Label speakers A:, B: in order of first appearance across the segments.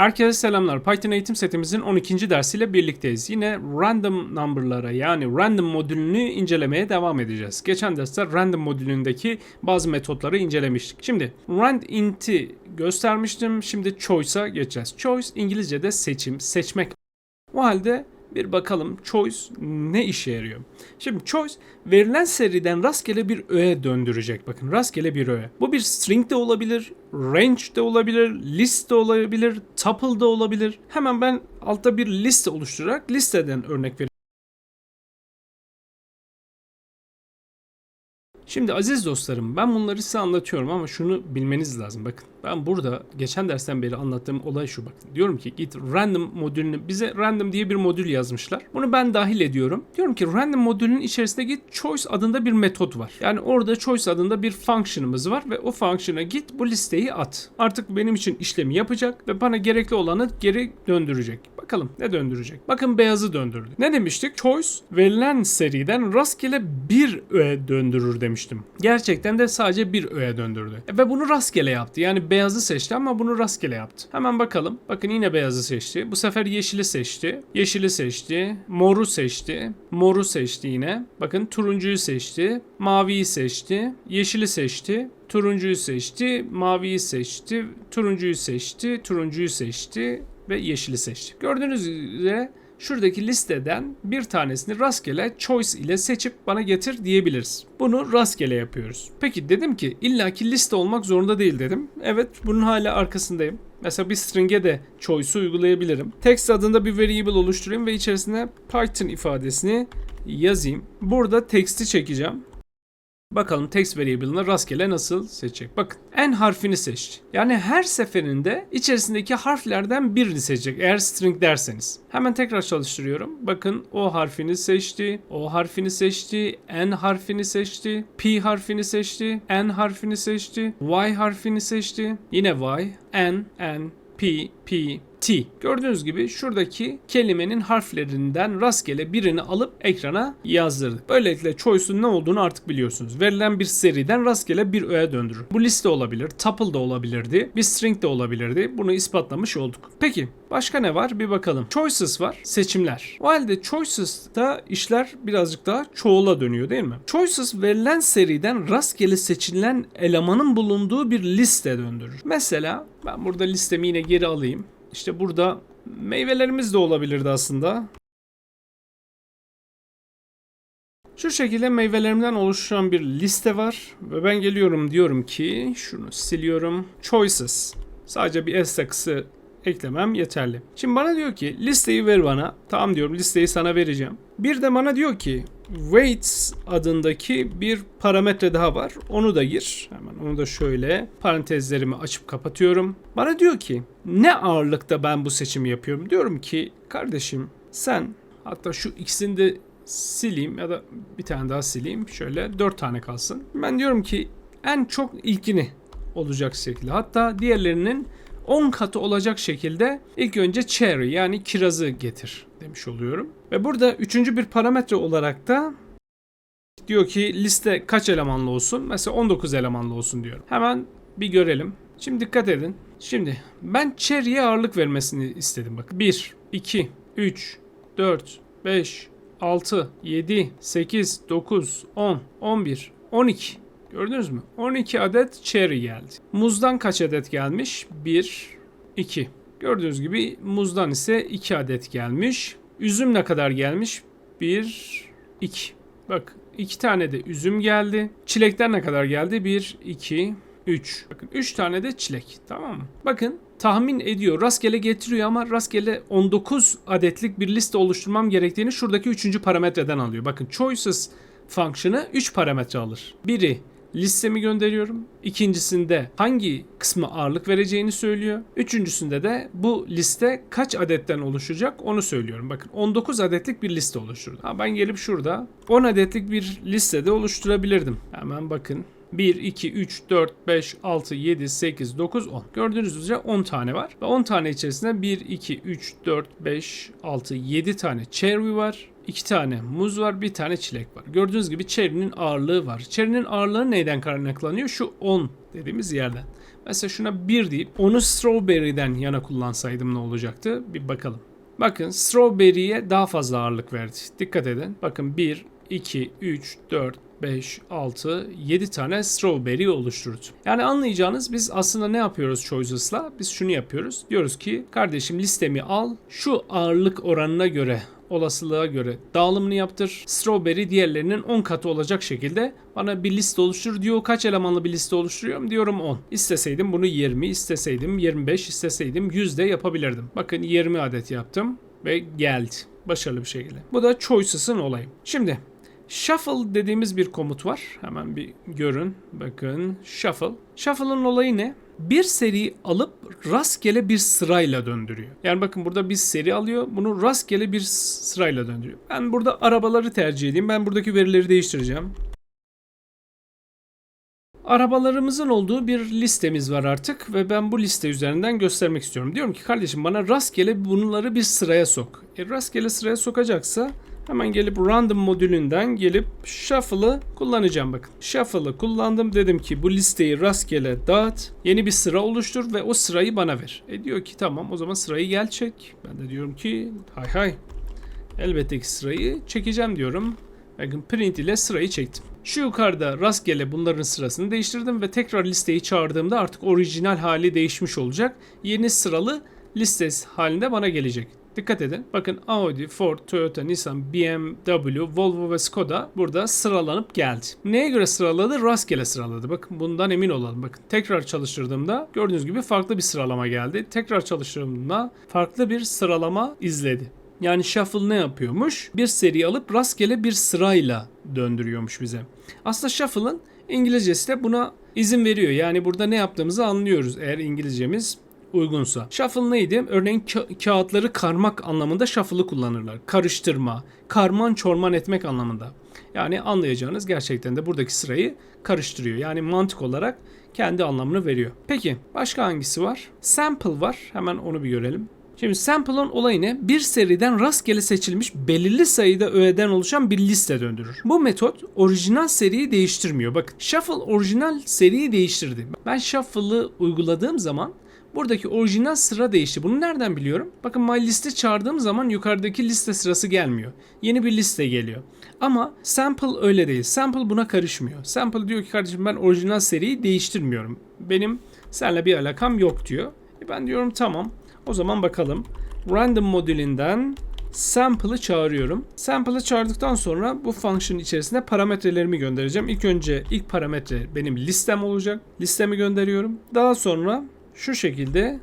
A: Herkese selamlar. Python eğitim setimizin 12. dersiyle birlikteyiz. Yine random number'lara yani random modülünü incelemeye devam edeceğiz. Geçen derste random modülündeki bazı metotları incelemiştik. Şimdi rand int'i göstermiştim. Şimdi choice'a geçeceğiz. Choice İngilizce'de seçim, seçmek. O halde bir bakalım choice ne işe yarıyor? Şimdi choice verilen seriden rastgele bir öğe döndürecek. Bakın rastgele bir öğe. Bu bir string de olabilir, range de olabilir, list de olabilir, tuple de olabilir. Hemen ben altta bir liste oluşturarak listeden örnek vereyim. Şimdi aziz dostlarım ben bunları size anlatıyorum ama şunu bilmeniz lazım. Bakın ben burada geçen dersten beri anlattığım olay şu bakın. Diyorum ki git random modülünü bize random diye bir modül yazmışlar. Bunu ben dahil ediyorum. Diyorum ki random modülünün içerisinde git choice adında bir metot var. Yani orada choice adında bir function'ımız var ve o function'a git bu listeyi at. Artık benim için işlemi yapacak ve bana gerekli olanı geri döndürecek. Bakalım ne döndürecek? Bakın beyazı döndürdü. Ne demiştik? Choice verilen seriden rastgele bir öğe döndürür demiştim. Gerçekten de sadece bir öğe döndürdü. E, Ve bunu rastgele yaptı. Yani beyazı seçti ama bunu rastgele yaptı. Hemen bakalım. Bakın yine beyazı seçti. Bu sefer yeşili seçti. Yeşili seçti. Moru seçti. Moru seçti yine. Bakın turuncuyu seçti. Maviyi seçti. Yeşili seçti. Turuncuyu seçti. Maviyi seçti. Turuncuyu seçti. Turuncuyu seçti ve yeşili seçti. Gördüğünüz üzere şuradaki listeden bir tanesini rastgele choice ile seçip bana getir diyebiliriz. Bunu rastgele yapıyoruz. Peki dedim ki illaki liste olmak zorunda değil dedim. Evet bunun hala arkasındayım. Mesela bir string'e de choice'u uygulayabilirim. Text adında bir variable oluşturayım ve içerisine Python ifadesini yazayım. Burada text'i çekeceğim. Bakalım text variable'ını rastgele nasıl seçecek. Bakın n harfini seçti. Yani her seferinde içerisindeki harflerden birini seçecek eğer string derseniz. Hemen tekrar çalıştırıyorum. Bakın o harfini seçti, o harfini seçti, n harfini seçti, p harfini seçti, n harfini seçti, y harfini seçti. Yine y, n, n, p, p, T. Gördüğünüz gibi şuradaki kelimenin harflerinden rastgele birini alıp ekrana yazdırdık. Böylelikle choice'un ne olduğunu artık biliyorsunuz. Verilen bir seriden rastgele bir öğe döndürür. Bu liste olabilir, tuple da olabilirdi, bir string de olabilirdi. Bunu ispatlamış olduk. Peki başka ne var? Bir bakalım. Choices var, seçimler. O halde choices'ta işler birazcık daha çoğula dönüyor değil mi? Choices verilen seriden rastgele seçilen elemanın bulunduğu bir liste döndürür. Mesela ben burada listemi yine geri alayım. İşte burada meyvelerimiz de olabilirdi aslında. Şu şekilde meyvelerimden oluşan bir liste var ve ben geliyorum diyorum ki şunu siliyorum. Choices. Sadece bir s takısı eklemem yeterli. Şimdi bana diyor ki listeyi ver bana. Tamam diyorum listeyi sana vereceğim. Bir de bana diyor ki weights adındaki bir parametre daha var. Onu da gir. Hemen onu da şöyle parantezlerimi açıp kapatıyorum. Bana diyor ki ne ağırlıkta ben bu seçimi yapıyorum? Diyorum ki kardeşim sen hatta şu ikisini de sileyim ya da bir tane daha sileyim. Şöyle dört tane kalsın. Ben diyorum ki en çok ilkini olacak şekilde. Hatta diğerlerinin 10 katı olacak şekilde ilk önce cherry yani kirazı getir demiş oluyorum. Ve burada üçüncü bir parametre olarak da diyor ki liste kaç elemanlı olsun? Mesela 19 elemanlı olsun diyorum. Hemen bir görelim. Şimdi dikkat edin. Şimdi ben cherry'e ağırlık vermesini istedim. Bakın 1, 2, 3, 4, 5, 6, 7, 8, 9, 10, 11, 12. Gördünüz mü? 12 adet cherry geldi. Muzdan kaç adet gelmiş? 1, 2. Gördüğünüz gibi muzdan ise 2 adet gelmiş. Üzüm ne kadar gelmiş? 1, 2. Bak 2 tane de üzüm geldi. Çilekler ne kadar geldi? 1, 2, 3. Bakın 3 tane de çilek. Tamam mı? Bakın tahmin ediyor. Rastgele getiriyor ama rastgele 19 adetlik bir liste oluşturmam gerektiğini şuradaki 3. parametreden alıyor. Bakın choices fonksiyonu 3 parametre alır. Biri listemi gönderiyorum. İkincisinde hangi kısmı ağırlık vereceğini söylüyor. Üçüncüsünde de bu liste kaç adetten oluşacak onu söylüyorum. Bakın 19 adetlik bir liste oluşturdu. Ha, ben gelip şurada 10 adetlik bir listede oluşturabilirdim. Hemen bakın 1, 2, 3, 4, 5, 6, 7, 8, 9, 10. Gördüğünüz üzere 10 tane var. Ve 10 tane içerisinde 1, 2, 3, 4, 5, 6, 7 tane cherry var. İki tane muz var, bir tane çilek var. Gördüğünüz gibi cherry'nin ağırlığı var. Cherry'nin ağırlığı neyden kaynaklanıyor? Şu 10 dediğimiz yerden. Mesela şuna 1 deyip onu strawberry'den yana kullansaydım ne olacaktı? Bir bakalım. Bakın strawberry'e daha fazla ağırlık verdi. Dikkat edin. Bakın 1, 2, 3, 4, 5, 6, 7 tane strawberry oluşturdu. Yani anlayacağınız biz aslında ne yapıyoruz choices'la? Biz şunu yapıyoruz. Diyoruz ki kardeşim listemi al. Şu ağırlık oranına göre olasılığa göre dağılımını yaptır. Strawberry diğerlerinin 10 katı olacak şekilde bana bir liste oluştur diyor. Kaç elemanlı bir liste oluşturuyorum? Diyorum 10. İsteseydim bunu 20, isteseydim 25, isteseydim 100 de yapabilirdim. Bakın 20 adet yaptım ve geldi. Başarılı bir şekilde. Bu da choices'ın olayı. Şimdi Shuffle dediğimiz bir komut var. Hemen bir görün. Bakın shuffle. Shuffle'ın olayı ne? Bir seriyi alıp rastgele bir sırayla döndürüyor. Yani bakın burada bir seri alıyor. Bunu rastgele bir sırayla döndürüyor. Ben burada arabaları tercih edeyim. Ben buradaki verileri değiştireceğim. Arabalarımızın olduğu bir listemiz var artık ve ben bu liste üzerinden göstermek istiyorum. Diyorum ki kardeşim bana rastgele bunları bir sıraya sok. E rastgele sıraya sokacaksa Hemen gelip random modülünden gelip shuffle'ı kullanacağım bakın. Shuffle'ı kullandım dedim ki bu listeyi rastgele dağıt. Yeni bir sıra oluştur ve o sırayı bana ver. E diyor ki tamam o zaman sırayı gel çek. Ben de diyorum ki hay hay. Elbette ki sırayı çekeceğim diyorum. Bakın print ile sırayı çektim. Şu yukarıda rastgele bunların sırasını değiştirdim ve tekrar listeyi çağırdığımda artık orijinal hali değişmiş olacak. Yeni sıralı listesi halinde bana gelecek. Dikkat edin. Bakın Audi, Ford, Toyota, Nissan, BMW, Volvo ve Skoda burada sıralanıp geldi. Neye göre sıraladı? Rastgele sıraladı. Bakın bundan emin olalım. Bakın tekrar çalıştırdığımda gördüğünüz gibi farklı bir sıralama geldi. Tekrar çalıştırdığımda farklı bir sıralama izledi. Yani shuffle ne yapıyormuş? Bir seri alıp rastgele bir sırayla döndürüyormuş bize. Aslında shuffle'ın İngilizcesi de buna izin veriyor. Yani burada ne yaptığımızı anlıyoruz eğer İngilizcemiz uygunsa. Shuffle neydi? Örneğin ka- kağıtları karmak anlamında shuffle'ı kullanırlar. Karıştırma, karman çorman etmek anlamında. Yani anlayacağınız gerçekten de buradaki sırayı karıştırıyor. Yani mantık olarak kendi anlamını veriyor. Peki başka hangisi var? Sample var. Hemen onu bir görelim. Şimdi sample'ın olayı ne? Bir seriden rastgele seçilmiş belirli sayıda öğeden oluşan bir liste döndürür. Bu metot orijinal seriyi değiştirmiyor. Bakın shuffle orijinal seriyi değiştirdi. Ben shuffle'ı uyguladığım zaman Buradaki orijinal sıra değişti. Bunu nereden biliyorum? Bakın my liste çağırdığım zaman yukarıdaki liste sırası gelmiyor. Yeni bir liste geliyor. Ama sample öyle değil. Sample buna karışmıyor. Sample diyor ki kardeşim ben orijinal seriyi değiştirmiyorum. Benim seninle bir alakam yok diyor. E ben diyorum tamam. O zaman bakalım. Random modülünden sample'ı çağırıyorum. Sample'ı çağırdıktan sonra bu function içerisinde parametrelerimi göndereceğim. İlk önce ilk parametre benim listem olacak. Listemi gönderiyorum. Daha sonra şu şekilde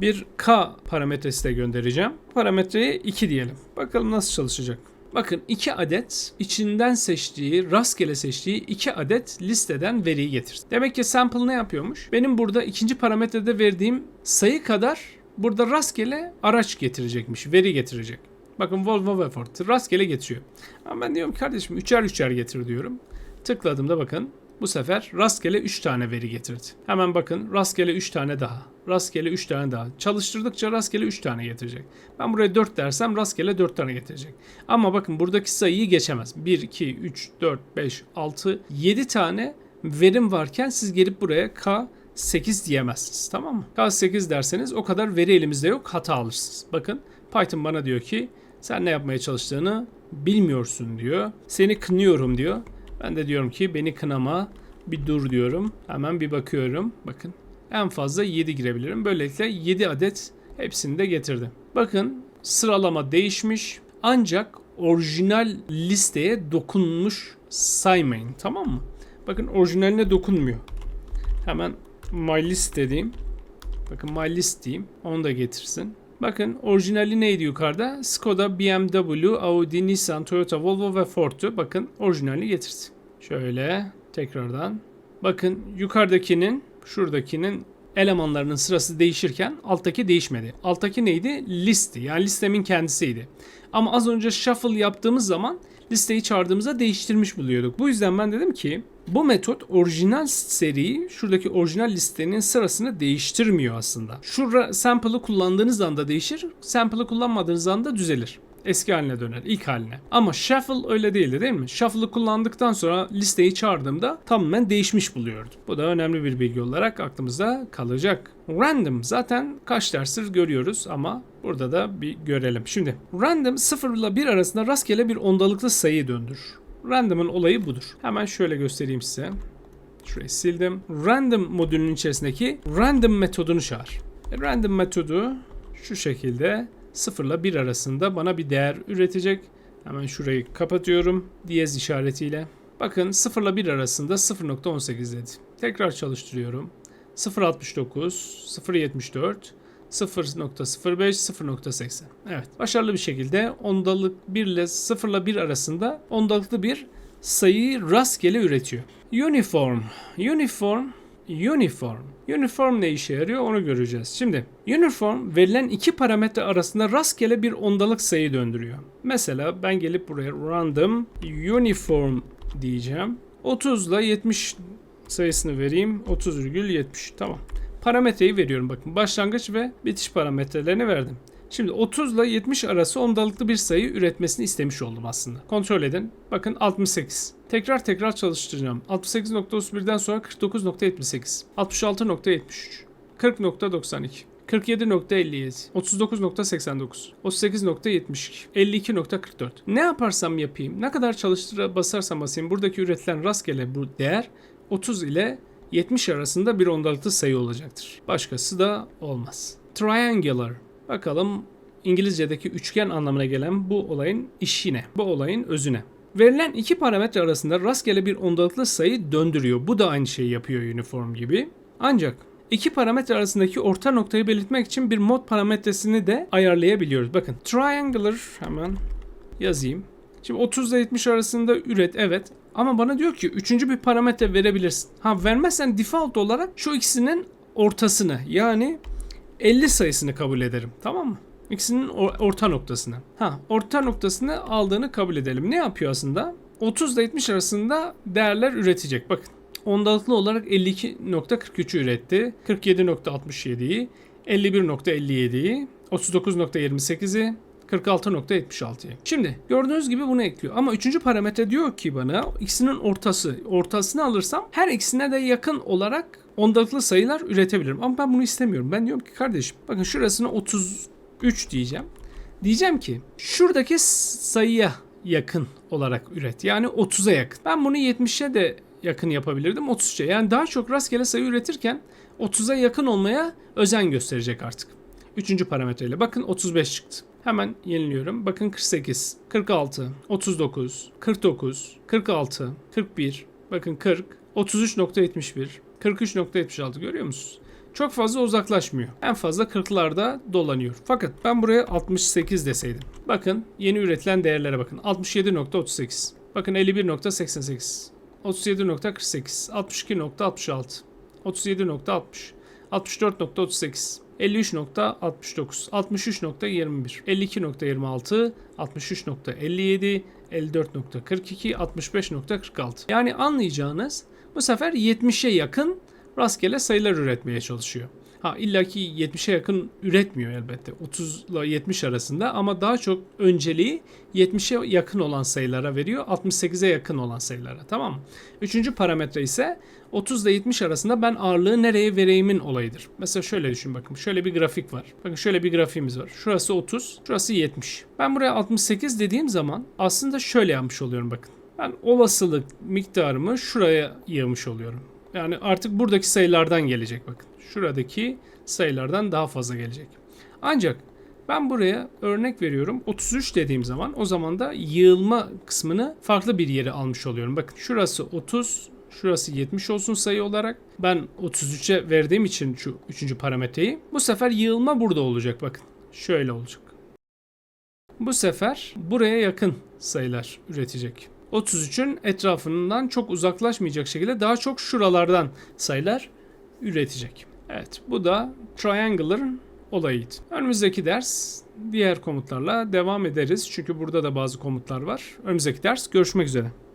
A: bir k parametresi de göndereceğim. Parametreye 2 diyelim. Bakalım nasıl çalışacak. Bakın 2 adet içinden seçtiği, rastgele seçtiği 2 adet listeden veriyi getirdi. Demek ki sample ne yapıyormuş? Benim burada ikinci parametrede verdiğim sayı kadar burada rastgele araç getirecekmiş, veri getirecek. Bakın Volvo ve Ford rastgele getiriyor. Ama ben diyorum kardeşim üçer üçer getir diyorum. Tıkladığımda bakın bu sefer rastgele 3 tane veri getirdi. Hemen bakın rastgele 3 tane daha. Rastgele 3 tane daha. Çalıştırdıkça rastgele 3 tane getirecek. Ben buraya 4 dersem rastgele 4 tane getirecek. Ama bakın buradaki sayıyı geçemez. 1, 2, 3, 4, 5, 6, 7 tane verim varken siz gelip buraya K 8 diyemezsiniz. Tamam mı? K8 derseniz o kadar veri elimizde yok hata alırsınız. Bakın Python bana diyor ki sen ne yapmaya çalıştığını bilmiyorsun diyor. Seni kınıyorum diyor. Ben de diyorum ki beni kınama bir dur diyorum. Hemen bir bakıyorum. Bakın en fazla 7 girebilirim. Böylelikle 7 adet hepsini de getirdim. Bakın sıralama değişmiş ancak orijinal listeye dokunmuş saymayın tamam mı? Bakın orijinaline dokunmuyor. Hemen my list dediğim. Bakın my list diyeyim. Onu da getirsin. Bakın orijinali neydi yukarıda? Skoda, BMW, Audi, Nissan, Toyota, Volvo ve Ford'tu. Bakın orijinali getirdi. Şöyle tekrardan. Bakın yukarıdakinin, şuradakinin elemanlarının sırası değişirken alttaki değişmedi. Alttaki neydi? Listi. Yani listemin kendisiydi. Ama az önce shuffle yaptığımız zaman listeyi çağırdığımızda değiştirmiş buluyorduk. Bu yüzden ben dedim ki bu metot orijinal seriyi şuradaki orijinal listenin sırasını değiştirmiyor aslında. Şu sample'ı kullandığınız anda değişir, sample'ı kullanmadığınız anda düzelir. Eski haline döner. ilk haline. Ama shuffle öyle değildi değil mi? Shuffle'ı kullandıktan sonra listeyi çağırdığımda tamamen değişmiş buluyordum. Bu da önemli bir bilgi olarak aklımızda kalacak. Random zaten kaç derstir görüyoruz ama burada da bir görelim. Şimdi random 0 ile 1 arasında rastgele bir ondalıklı sayıyı döndür. Random'ın olayı budur. Hemen şöyle göstereyim size. Şurayı sildim. Random modülünün içerisindeki random metodunu çağır. E, Random metodu şu şekilde 0 ile 1 arasında bana bir değer üretecek. Hemen şurayı kapatıyorum diyez işaretiyle. Bakın 0 ile 1 arasında 0.18 dedi. Tekrar çalıştırıyorum. 0.69, 0.74, 0.05, 0.80. Evet. Başarılı bir şekilde ondalık 1 ile 0 ile 1 arasında ondalıklı bir sayıyı rastgele üretiyor. Uniform. Uniform Uniform. Uniform ne işe yarıyor onu göreceğiz. Şimdi uniform verilen iki parametre arasında rastgele bir ondalık sayı döndürüyor. Mesela ben gelip buraya random uniform diyeceğim. 30 ile 70 sayısını vereyim. 30,70 tamam. Parametreyi veriyorum bakın. Başlangıç ve bitiş parametrelerini verdim. Şimdi 30 ile 70 arası ondalıklı bir sayı üretmesini istemiş oldum aslında. Kontrol edin. Bakın 68. Tekrar tekrar çalıştıracağım. 68.31'den sonra 49.78. 66.73. 40.92. 47.57, 39.89, 38.72, 52.44. Ne yaparsam yapayım, ne kadar çalıştıra basarsam basayım buradaki üretilen rastgele bu değer 30 ile 70 arasında bir ondalıklı sayı olacaktır. Başkası da olmaz. Triangular. Bakalım İngilizce'deki üçgen anlamına gelen bu olayın işine, bu olayın özüne. Verilen iki parametre arasında rastgele bir ondalıklı sayı döndürüyor. Bu da aynı şeyi yapıyor uniform gibi. Ancak iki parametre arasındaki orta noktayı belirtmek için bir mod parametresini de ayarlayabiliyoruz. Bakın triangular hemen yazayım. Şimdi 30 ile 70 arasında üret evet. Ama bana diyor ki üçüncü bir parametre verebilirsin. Ha vermezsen default olarak şu ikisinin ortasını yani 50 sayısını kabul ederim. Tamam mı? İkisinin or- orta noktasını. Ha, orta noktasını aldığını kabul edelim. Ne yapıyor aslında? 30 ile 70 arasında değerler üretecek. Bakın. Ondalıklı olarak 52.43'ü üretti. 47.67'yi, 51.57'yi, 39.28'i, 46.76'yı. Şimdi gördüğünüz gibi bunu ekliyor. Ama üçüncü parametre diyor ki bana ikisinin ortası. Ortasını alırsam her ikisine de yakın olarak ondalıklı sayılar üretebilirim. Ama ben bunu istemiyorum. Ben diyorum ki kardeşim bakın şurasına 33 diyeceğim. Diyeceğim ki şuradaki sayıya yakın olarak üret. Yani 30'a yakın. Ben bunu 70'e de yakın yapabilirdim 33'e. Yani daha çok rastgele sayı üretirken 30'a yakın olmaya özen gösterecek artık. Üçüncü parametreyle. Bakın 35 çıktı. Hemen yeniliyorum. Bakın 48, 46, 39, 49, 46, 41, bakın 40, 33.71, 43.76 görüyor musunuz? Çok fazla uzaklaşmıyor. En fazla 40'larda dolanıyor. Fakat ben buraya 68 deseydim. Bakın yeni üretilen değerlere bakın. 67.38. Bakın 51.88. 37.48. 62.66. 37.60. 64.38. 53.69, 63.21, 52.26, 63.57, 54.42, 65.46. Yani anlayacağınız bu sefer 70'e yakın rastgele sayılar üretmeye çalışıyor. Ha illaki 70'e yakın üretmiyor elbette. 30 ile 70 arasında ama daha çok önceliği 70'e yakın olan sayılara veriyor. 68'e yakın olan sayılara tamam mı? Üçüncü parametre ise 30 ile 70 arasında ben ağırlığı nereye vereyimin olayıdır. Mesela şöyle düşün bakın. Şöyle bir grafik var. Bakın şöyle bir grafiğimiz var. Şurası 30, şurası 70. Ben buraya 68 dediğim zaman aslında şöyle yapmış oluyorum bakın. Ben olasılık miktarımı şuraya yığmış oluyorum. Yani artık buradaki sayılardan gelecek bakın. Şuradaki sayılardan daha fazla gelecek. Ancak ben buraya örnek veriyorum 33 dediğim zaman o zaman da yığılma kısmını farklı bir yere almış oluyorum. Bakın şurası 30, şurası 70 olsun sayı olarak. Ben 33'e verdiğim için şu üçüncü parametreyi bu sefer yığılma burada olacak bakın. Şöyle olacak. Bu sefer buraya yakın sayılar üretecek. 33'ün etrafından çok uzaklaşmayacak şekilde daha çok şuralardan sayılar üretecek. Evet bu da Triangular'ın olayıydı. Önümüzdeki ders diğer komutlarla devam ederiz. Çünkü burada da bazı komutlar var. Önümüzdeki ders görüşmek üzere.